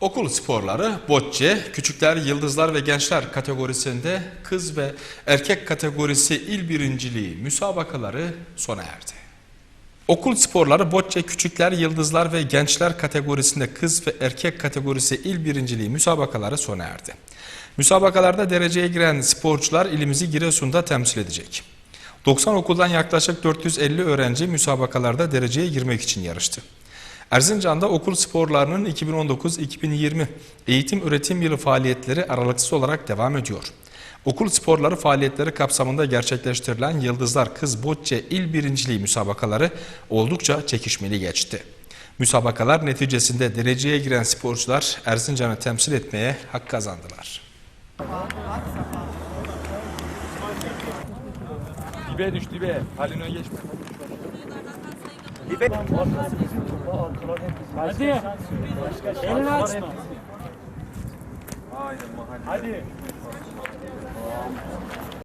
Okul sporları bocce, küçükler, yıldızlar ve gençler kategorisinde kız ve erkek kategorisi il birinciliği müsabakaları sona erdi. Okul sporları bocce, küçükler, yıldızlar ve gençler kategorisinde kız ve erkek kategorisi il birinciliği müsabakaları sona erdi. Müsabakalarda dereceye giren sporcular ilimizi Giresun'da temsil edecek. 90 okuldan yaklaşık 450 öğrenci müsabakalarda dereceye girmek için yarıştı. Erzincan'da okul sporlarının 2019-2020 eğitim öğretim yılı faaliyetleri aralıksız olarak devam ediyor. Okul sporları faaliyetleri kapsamında gerçekleştirilen Yıldızlar Kız Bocce İl Birinciliği müsabakaları oldukça çekişmeli geçti. Müsabakalar neticesinde dereceye giren sporcular Erzincan'ı temsil etmeye hak kazandılar. Dibe düş dibe. Halin öne geçme. Hadi. Elini açma. Aynen mahalle. Hadi.